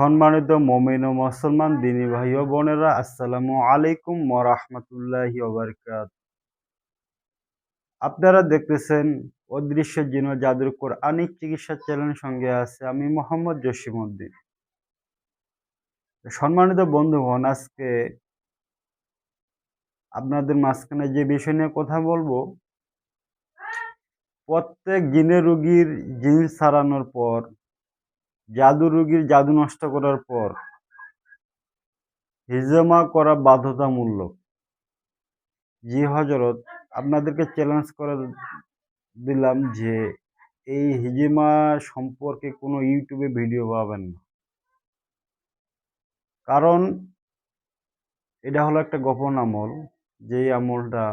সম্মানিত মমিন ও মুসলমান দিনী ভাই ও বোনেরা, আসসালামু আলাইকুম ওরহমতুল্লাহি ওবরকাত আপনারা দেখতেছেন অদৃশ্য জিন জাদুর কোরআনিক চিকিৎসা চ্যানেল সঙ্গে আছে আমি মোহাম্মদ জসিমউদ্দিন। সম্মানিত বন্ধুগণ, আজকে আপনাদের মাঝখানে যে বিষয় নিয়ে কথা বলব, প্রত্যেক জিনের রোগীর জিন সারানোর পর জাদু রোগীর জাদু নষ্ট করার পর হিজমা করা বাধ্যতামূলক। জি হজরত আপনাদেরকে চ্যালেঞ্জ করে দিলাম যে এই হিজিমা সম্পর্কে কোনো ইউটিউবে ভিডিও পাবেন না। কারণ এটা হলো একটা গোপন আমল, যেই আমলটা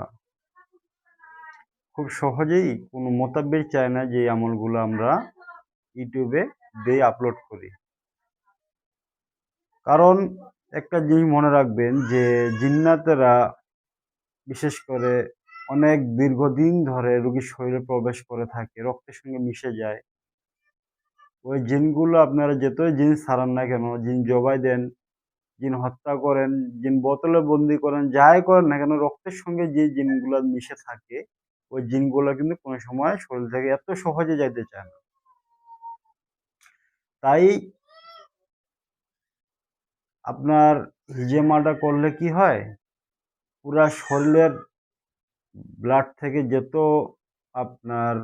খুব সহজেই কোনো মোতাবেক চায় না যে আমলগুলো আমরা ইউটিউবে দিয়ে আপলোড করি। কারণ একটা জিনিস মনে রাখবেন যে, জিন্নাতেরা বিশেষ করে অনেক দীর্ঘদিন ধরে রোগীর শরীরে প্রবেশ করে থাকে, রক্তের সঙ্গে মিশে যায়। ওই জিনগুলো আপনারা যতই জিন ছাড়ান না কেন, জিন জবাই দেন, জিন হত্যা করেন, জিন বোতলে বন্দি করেন, যাই করেন না কেন, রক্তের সঙ্গে যে জিনগুলো মিশে থাকে, ওই জিনগুলো কিন্তু কোনো সময় শরীর থেকে এত সহজে যাইতে চায় না। তাই আপনার হিজেমাটা করলে কি হয়? পুরা শরীরের ব্লাড থেকে যত আপনার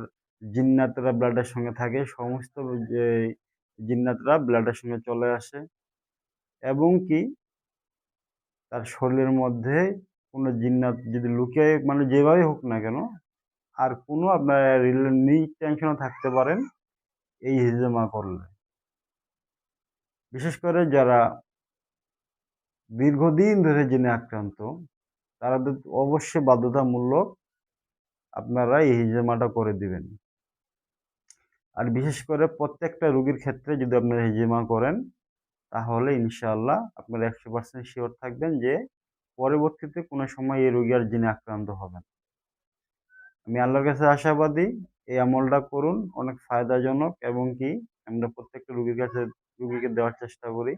জিন্নাতরা ব্লাডের সঙ্গে থাকে, সমস্ত যে জিন্নাতরা ব্লাডের সঙ্গে চলে আসে। এবং কি তার শরীরের মধ্যে কোনো জিন্নাত যদি লুকিয়ে মানে যেভাবে হোক না কেন, আর কোনো আপনার নি টেনশনও থাকতে পারেন, এই হিজমা করলে। বিশেষ করে যারা দীর্ঘদিন ধরে জেনে আক্রান্ত, তারা অবশ্যই বাধ্যতামূলক আপনারা এই হিজেমাটা করে দিবেন। আর বিশেষ করে প্রত্যেকটা রোগীর ক্ষেত্রে যদি আপনারা হিজেমা করেন, তাহলে ইনশাআল্লাহ আপনারা একশো পার্সেন্ট শিওর থাকবেন যে পরবর্তীতে কোনো সময় এই রোগী আর জিনে আক্রান্ত হবেন আমি আল্লাহর কাছে আশাবাদী, এই আমলটা করুন, অনেক ফায়দাজনক এবং কি আমরা প্রত্যেকটা রুগীর কাছে রুগীকে দেওয়ার চেষ্টা করি।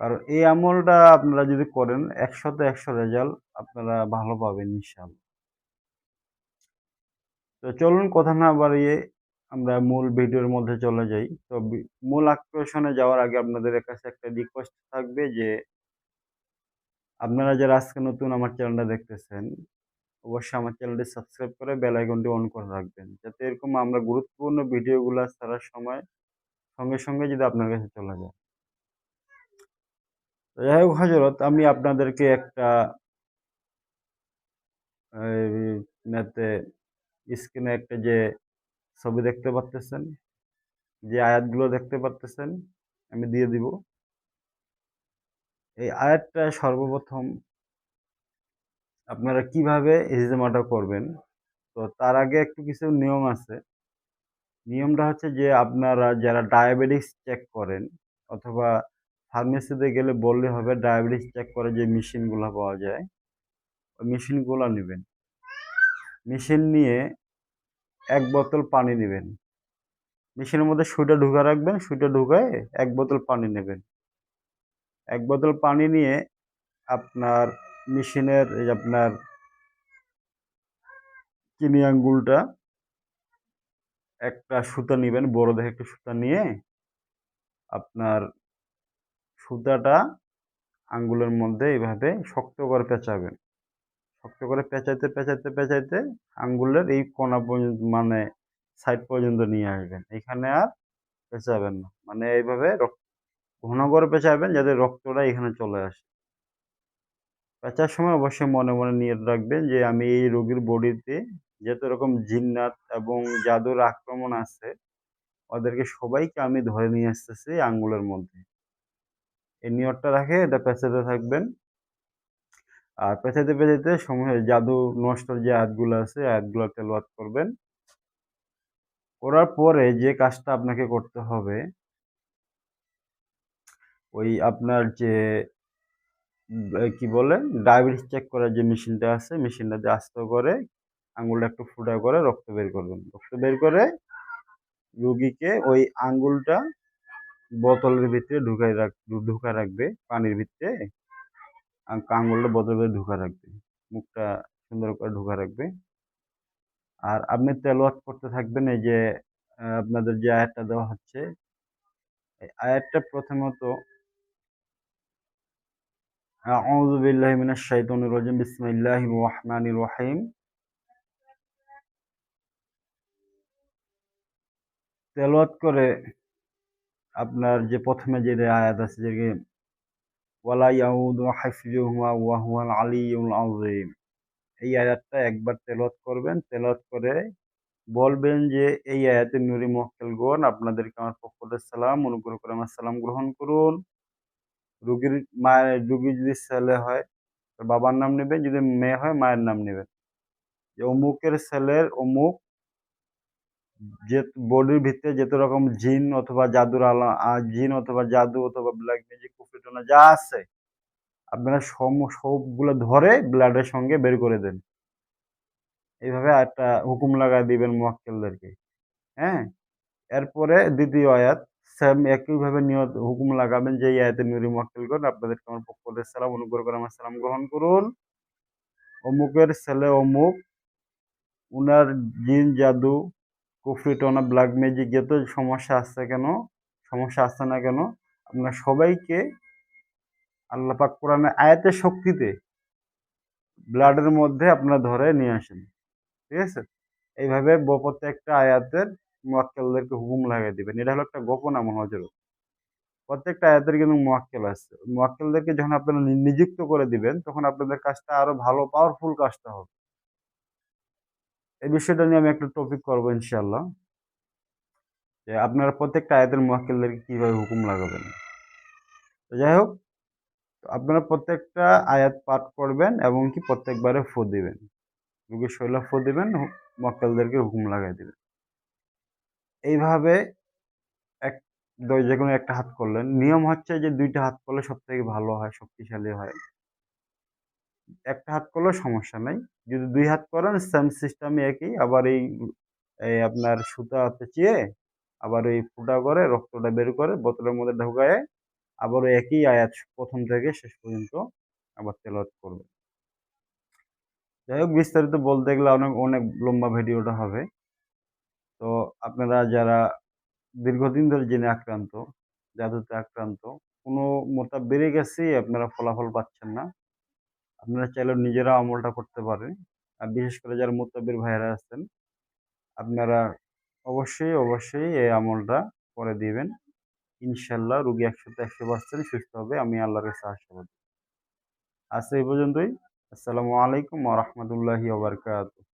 কারণ এই আমলটা আপনারা যদি করেন, একশোতে একশো রেজাল্ট আপনারা ভালো পাবেন ইনশাল্লাহ তো চলুন কথা না বাড়িয়ে আমরা মূল ভিডিওর মধ্যে চলে যাই। তো মূল আকর্ষণে যাওয়ার আগে আপনাদের কাছে একটা রিকোয়েস্ট থাকবে যে, আপনারা যারা আজকে নতুন আমার চ্যানেলটা দেখতেছেন, অবশ্যই আমার চ্যানেলটি সাবস্ক্রাইব করে বেল আইকনটি অন করে রাখবেন। যাতে এরকম আমরা গুরুত্বপূর্ণ ভিডিওগুলো ছাড়ার সময় সঙ্গে সঙ্গে যদি আপনার কাছে চলে যায়। যাই হোক হজরত আমি আপনাদেরকে একটা স্ক্রিনে একটা যে ছবি দেখতে পারতেছেন, যে আয়াতগুলো দেখতে পারতেছেন, আমি দিয়ে দিব। এই আয়াতটা সর্বপ্রথম আপনারা কীভাবে ইজতেমাটা করবেন, তো তার আগে একটু কিছু নিয়ম আছে। নিয়মটা হচ্ছে যে, আপনারা যারা ডায়াবেটিস চেক করেন, অথবা ফার্মেসিতে গেলে বললে হবে ডায়াবেটিস চেক করে যে মেশিনগুলো পাওয়া যায়, ওই মেশিনগুলো নেবেন। মেশিন নিয়ে এক বোতল পানি নেবেন। মেশিনের মধ্যে সুইটা ঢুকা রাখবেন, সুইটা ঢুকায় এক বোতল পানি নেবেন। এক বোতল পানি নিয়ে আপনার মেশিনের আপনার চিনি আঙ্গুলটা একটা সুতা নেবেন, বড় দেখে একটা সুতা নিয়ে আপনার সুতাটা আঙ্গুলের মধ্যে এইভাবে শক্ত করে পেঁচাবেন। শক্ত করে পেঁচাইতে পেঁচাইতে পেঁচাইতে আঙ্গুলের এই কোনা পর্যন্ত মানে সাইড পর্যন্ত নিয়ে আসবেন। এখানে আর পেঁচাবেন না। মানে এইভাবে ঘন করে পেঁচাবেন যাতে রক্তটা এখানে চলে আসে। পেঁচার সময় অবশ্যই মনে মনে নিয়ে রাখবেন যে আমি এই রোগীর বডিতে যত রকম জিন্নাত এবং জাদুর আক্রমণ আছে, ওদেরকে সবাইকে আমি ধরে নিয়ে আসতেছি আঙ্গুলের মধ্যে। এই নিয়রটা রাখে, এটা পেঁচাতে থাকবেন। আর পেঁচাতে পেঁচাতে সময় জাদু নষ্টর যে আয়াতগুলো আছে আয়াতগুলো তেলওয়াত করবেন। করার পরে যে কাজটা আপনাকে করতে হবে, ওই আপনার যে, কি বলে, ডায়াবেটিস চেক করার যে মেশিনটা আছে মেশিনটা দিয়ে আস্ত করে আঙ্গুলটা একটু ফুটা করে রক্ত বের করবেন রক্ত বের করে রুগীকে ওই আঙ্গুলটা বোতলের ভিতরে ঢুকাই রাখ ঢুকা রাখবে, পানির ভিতরে আং- আঙ্গুলটা বোতলের ভিতরে ঢুকা রাখবে। মুখটা সুন্দর করে ঢুকা রাখবে। আর আপনি তেলাওয়াত করতে থাকবেন, এই যে আপনাদের যে আয়াতটা দেওয়া হচ্ছে, এই আয়াতটা প্রথমত আউযু বিল্লাহি মিনাশ শাইতানির রাজিম, বিসমিল্লাহির রহমানির রহিম। তেলাওয়াত করে আপনার যে প্রথমে যে আয়াত আছে যে ওয়ালা ইয়াউদু হাফিজুহুমা ওয়া হুয়াল আলিয়্যুল আযীম। এই আয়াতটা একবার তেলাওয়াত করবেন, তেলাওয়াত করে বলবেন যে এই আয়াতের নুরি মক্কেলগণ আপনাদেরকে আমার পক্ষ সালাম, অনুগ্রহ করে আমার সালাম গ্রহণ করুন। রুগীর মায়ের, রুগী যদি ছেলে হয় বাবার নাম নেবেন, যদি মেয়ে হয়, মায়ের নাম নেবেন। যে অমুকের ছেলের অমুক যে বডির ভিতরে যত রকম জিন অথবা জাদুর আলা জিন অথবা জাদু অথবা ব্ল্যাক ম্যাজিক কুফরিটনা যা আছে, আপনারা সম, সবগুলো ধরে ব্লাডের সঙ্গে বের করে দেন। এইভাবে একটা হুকুম লাগাই দিবেন মোয়াক্কেলদেরকে। হ্যাঁ? এরপরে দ্বিতীয় আয়াত, সেম একইভাবে নিয়ত, হুকুম লাগাবেন যে এই আয়াতে নুরি মোয়াক্কেল করুন, আপনাদেরকে আমার পক্ষ থেকে সালাম, অনুগ্রহ করে আমার সালাম গ্রহণ করুন। অমুকের ছেলে অমুক, উনার জিন জাদু কুফরিটনা ব্ল্যাক ম্যাজিক যত সমস্যা আসছে কেন, সমস্যা আসছে না কেন, আপনার সবাইকে আল্লাহ পাক কোরআনের আয়াতের শক্তিতে ব্লাডের মধ্যে আপনারা ধরে নিয়ে আসেন। ঠিক আছে? এইভাবে প্রত্যেকটা আয়াতের মোয়াক্কেলদেরকে হুকুম লাগিয়ে দেবেন। এটা হলো একটা গোপন আমল হজরত প্রত্যেকটা আয়াতের কিন্তু মোয়াক্কেল আছে। মোয়াক্কেলদেরকে যখন আপনারা নিযুক্ত করে দিবেন, তখন আপনাদের কাজটা আরও ভালো পাওয়ারফুল কাজটা হবে। এই বিষয়টা নিয়ে আমি একটা টপিক করব ইনশাল্লাহ যে আপনারা প্রত্যেকটা আয়াতের মোয়াক্কেলদেরকে কীভাবে হুকুম লাগাবেন। তো যাই হোক আপনারা প্রত্যেকটা আয়াত পাঠ করবেন এবং কি প্রত্যেকবারে ফু দিবেন। রুগীর শৈলা ফু দিবেন মক্কেলদেরকে হুকুম লাগাই দিবেন। এইভাবে এক, যে কোনো একটা হাত করলেন। নিয়ম হচ্ছে যে দুইটা হাত করলে সব থেকে ভালো হয়, শক্তিশালী হয়। একটা হাত করলেও সমস্যা নাই। যদি দুই হাত করেন সেম সিস্টেমে একই, আবার এই আপনার সুতা পেঁচিয়ে আবার ওই ফুটা করে, রক্তটা বের করে বোতলের মধ্যে ঢোকায়, আবার ওই একই আয়াত প্রথম থেকে শেষ পর্যন্ত আবার তেলাওয়াত করবে। যাই হোক, বিস্তারিত বলতে গেলে অনেক অনেক লম্বা ভিডিওটা হবে। তো আপনারা যারা দীর্ঘদিন ধরে জেনে আক্রান্ত, জাদুতে আক্রান্ত, কোনো মোটা বেড়ে গেছে আপনারা ফলাফল পাচ্ছেন না। আপনারা চাইলেও নিজেরা আমলটা করতে পারেন। আর বিশেষ করে যারা মোতাবির ভাইয়েরা আছেন, আপনারা অবশ্যই অবশ্যই এই আমলটা করে দিবেন। ইনশাল্লাহ রুগী একসাথে একশো পার্সেন্ট সুস্থ হবে। আমি আল্লাহর কাছে আশাবাদী। আজ এই পর্যন্তই। আসসালামু আলাইকুম ওয়া বারাকাতুহু।